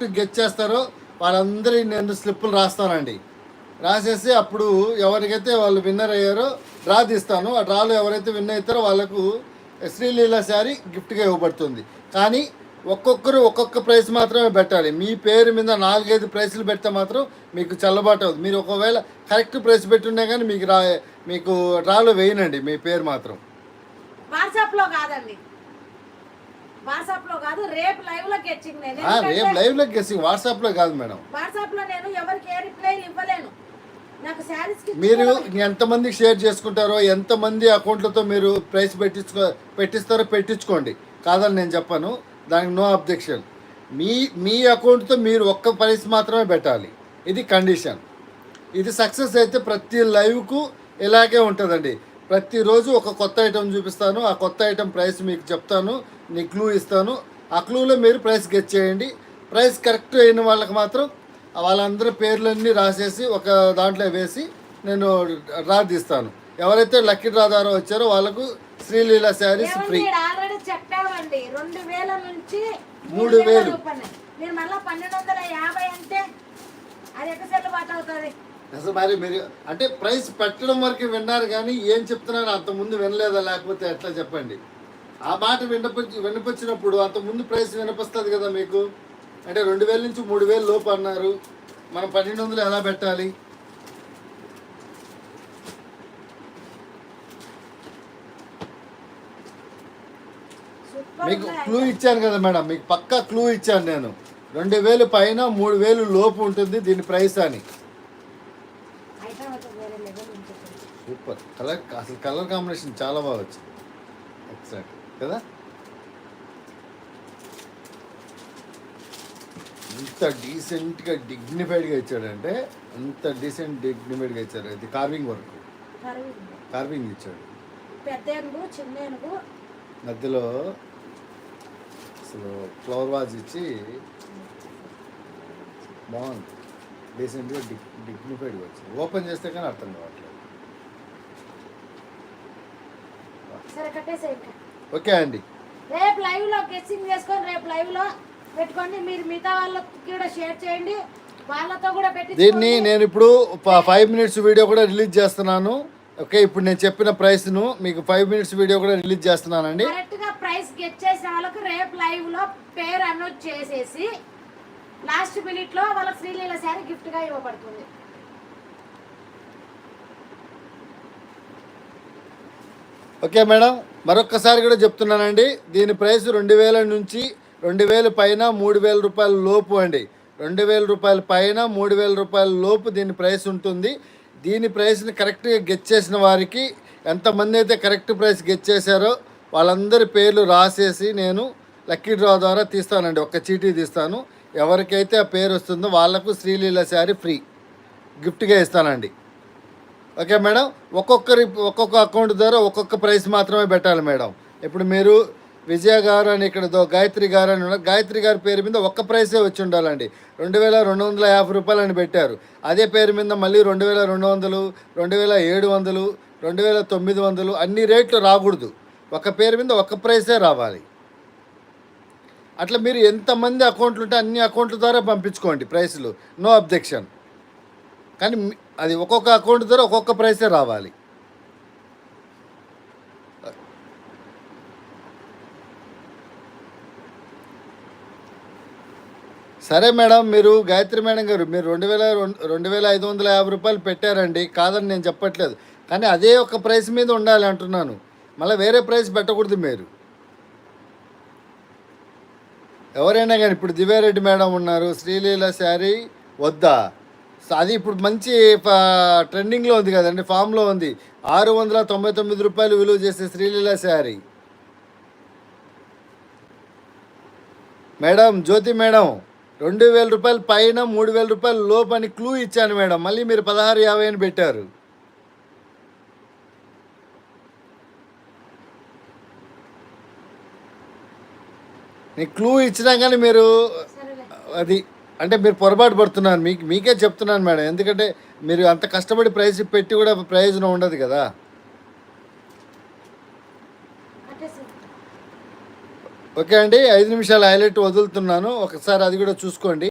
Correct get చేస్తారో వాళ్ళందరి నేను స్లిప్పులు రాస్తానండి రాసేసి అప్పుడు ఎవరికైతే వాళ్ళు విన్నర్ అయ్యారో డ్రా తీస్తాను. ఆ డ్రాలో ఎవరైతే విన్ అవుతారో వాళ్ళకు శ్రీలీల శారీ గిఫ్ట్గా ఇవ్వబడుతుంది. కానీ ఒక్కొక్కరు ఒక్కొక్క ప్రైస్ మాత్రమే పెట్టాలి. మీ పేరు మీద నాలుగైదు ప్రైస్లు పెడితే మాత్రం మీకు చల్లబాటు అవుతుంది మీరు ఒకవేళ కరెక్ట్ ప్రైస్ పెట్టున్నా కానీ మీకు రా మీకు డ్రాలో వేయనండి మీ పేరు మాత్రం. వాట్సాప్లో కాదండి. వాట్సాప్లో కాదు రేపు లైవ్లో గెచ్చింగ్ నేను గెస్సింగ్ వాట్సాప్లో కాదు మేడం. వాట్సాప్లో నేను ఎవరికి ఏ రిప్లైలు ఇవ్వలేను. నాకు శారీస్కి మీరు ఎంతమందికి షేర్ చేసుకుంటారో ఎంతమంది అకౌంట్లతో మీరు ప్రైస్ పెట్టించుకో పెట్టిస్తారో పెట్టించుకోండి. కాదని నేను చెప్పాను. దానికి నో అబ్జెక్షన్. మీ మీ అకౌంట్తో మీరు ఒక్క ప్రైస్ మాత్రమే పెట్టాలి. ఇది కండిషన్. ఇది సక్సెస్ అయితే ప్రతి లైవ్కు ఇలాగే ఉంటుందండి. ప్రతిరోజు ఒక కొత్త ఐటెం చూపిస్తాను. ఆ కొత్త ఐటెం ప్రైస్ మీకు చెప్తాను. నీ క్లూ ఇస్తాను. ఆ క్లూలో మీరు ప్రైస్ గెట్ చేయండి. ప్రైస్ కరెక్ట్ అయిన వాళ్ళకి మాత్రం వాళ్ళందరి పేర్లన్నీ రాసేసి ఒక దాంట్లో వేసి నేను డ్రా తీస్తాను. ఎవరైతే లక్కీ డ్రా ద్వారా వచ్చారో వాళ్ళకు శ్రీలీల శారీస్ ఫ్రీ ఆల్రెడీ చెప్పామండి రెండు వేల నుంచి మూడు వేలు. రూపాయలు. మీరు మళ్ళీ పన్నెండు వందల యాభై అంటే అది అవుతుంది? అసలు మరి మీరు అంటే ప్రైస్ పెట్టడం వరకు విన్నారు కానీ ఏం చెప్తున్నారు అంత ముందు వినలేదా లేకపోతే ఎట్లా చెప్పండి? ఆ మాట వినపచ్చి వినిపించినప్పుడు అంత ముందు ప్రైస్ వినిపిస్తుంది కదా మీకు? అంటే రెండు వేల నుంచి మూడు వేలు లోపు అన్నారు. మనం పన్నెండు వందలు ఎలా పెట్టాలి? మీకు క్లూ ఇచ్చాను కదా మేడం మీకు పక్కా క్లూ ఇచ్చాను నేను. రెండు వేలు పైన మూడు వేలు లోపు ఉంటుంది దీని ప్రైస్ అని ఐటమ్ అయితే వేరే లెవెల్ ఉంటుంది సూపర్. కలర్ అసలు కలర్ కాంబినేషన్ చాలా బాగా వచ్చింది. ఎక్సలెంట్ కదా? ఎంత డీసెంట్గా డిగ్నిఫైడ్గా ఇచ్చాడంటే అంత డీసెంట్ డిగ్నిఫైడ్గా ఇచ్చాడు. ఇది కార్వింగ్ వర్క్ కరువు. కార్వింగ్ ఇచ్చాడు. పెద్ద ఏనుగు చిన్న ఏనుగు మధ్యలో అసలు ఫ్లవర్ వాజ్ ఇచ్చి బాగుంది. డీసెంట్గా డిగ్ డిగ్నిఫైడ్గా వచ్చింది. ఓపెన్ చేస్తే కానీ అర్థం కావట్లేదు. ఓకే అండి. రేపు లైవ్లో గెస్సింగ్ చేసుకొని రేపు లైవ్లో పెట్టుకోండి. మీరు మిగతా వాళ్ళకి కూడా షేర్ చేయండి. వాళ్ళతో కూడా పెట్టి దీన్ని నేను ఇప్పుడు ఫైవ్ మినిట్స్ వీడియో కూడా రిలీజ్ చేస్తున్నాను. ఓకే ఇప్పుడు నేను చెప్పిన ప్రైస్ను మీకు ఫైవ్ మినిట్స్ వీడియో కూడా రిలీజ్ చేస్తున్నానండి. కరెక్ట్గా ప్రైస్ గెట్ చేసిన వాళ్ళకి రేపు లైవ్లో పేరు అనౌన్స్ చేసేసి లాస్ట్ మినిట్లో వాళ్ళకి శ్రీలీల శారీ గిఫ్ట్గా ఇవ్వబడుతుంది. Okay madam. మరొక్కసారి కూడా చెప్తున్నానండి. దీని ప్రైస్ రెండు వేల నుంచి రెండు వేల పైన మూడు వేల రూపాయల లోపు అండి. రెండు వేల రూపాయల పైన మూడు వేల రూపాయల లోపు దీని ప్రైస్ ఉంటుంది. దీని ప్రైస్ని కరెక్ట్గా గెట్ చేసిన వారికి ఎంతమంది అయితే కరెక్ట్ ప్రైస్ గెట్ చేశారో వాళ్ళందరి పేర్లు రాసేసి నేను లక్కీ డ్రా ద్వారా తీస్తానండి. ఒక చీటీ తీస్తాను. ఎవరికైతే ఆ పేరు వస్తుందో వాళ్ళకు శ్రీలీల శారీ ఫ్రీ. గిఫ్ట్గా ఇస్తానండి. Okay madam. ఒక్కొక్కరి ఒక్కొక్క అకౌంట్ ద్వారా ఒక్కొక్క ప్రైస్ మాత్రమే పెట్టాలి మేడం. ఇప్పుడు మీరు విజయ గారు అని ఇక్కడ గాయత్రి గారు అని ఉన్నారు. గాయత్రి గారి పేరు మీద ఒక్క ప్రైసే వచ్చి ఉండాలండి. రెండు వేల రెండు వందల యాభై రూపాయలు అని పెట్టారు. అదే పేరు మీద మళ్ళీ రెండు వేల రెండు వందలు రెండు వేల ఏడు వందలు రెండు వేల తొమ్మిది వందలు అన్ని రేట్లు రాకూడదు. ఒక పేరు మీద ఒక్క ప్రైసే రావాలి. అట్లా మీరు ఎంతమంది అకౌంట్లు ఉంటే అన్ని అకౌంట్ల ద్వారా పంపించుకోండి ప్రైస్లు నో అబ్జెక్షన్ కానీ అది ఒక్కొక్క అకౌంట్ ద్వారా ఒక్కొక్క ప్రైసే రావాలి. సరే మేడం మీరు గాయత్రి మేడం గారు మీరు రెండు వేల రెండు- రెండు వేల ఐదు వందల యాభై రూపాయలు పెట్టారండి. కాదని నేను చెప్పట్లేదు. కానీ అదే ఒక ప్రైస్ మీద ఉండాలి అంటున్నాను. మళ్ళీ వేరే ప్రైస్ పెట్టకూడదు మీరు. ఎవరైనా కానీ ఇప్పుడు దివ్యారెడ్డి మేడం ఉన్నారు శ్రీలీల శారీ వద్దా? అది ఇప్పుడు మంచి ట్రెండింగ్లో ఉంది కదండి ఫామ్లో ఉంది. ఆరు వందల తొంభై తొమ్మిది రూపాయలు విలువ చేసే శ్రీలీల శారీ. మేడం జ్యోతి మేడం రెండు వేల రూపాయలు పైన మూడు వేల రూపాయలు లోపు అని క్లూ ఇచ్చాను మేడం. మళ్ళీ మీరు పదహారు యాభై అని పెట్టారు. నేను క్లూ ఇచ్చినా కానీ మీరు అది అంటే మీరు పొరపాటు పడుతున్నారు మీకు మీకే చెప్తున్నాను మేడం. ఎందుకంటే మీరు అంత కష్టపడి ప్రైజ్ పెట్టి కూడా ప్రయోజనం ఉండదు కదా. ఓకే అండి. ఐదు నిమిషాలు హైలైట్ వదులుతున్నాను. ఒకసారి అది కూడా చూసుకోండి.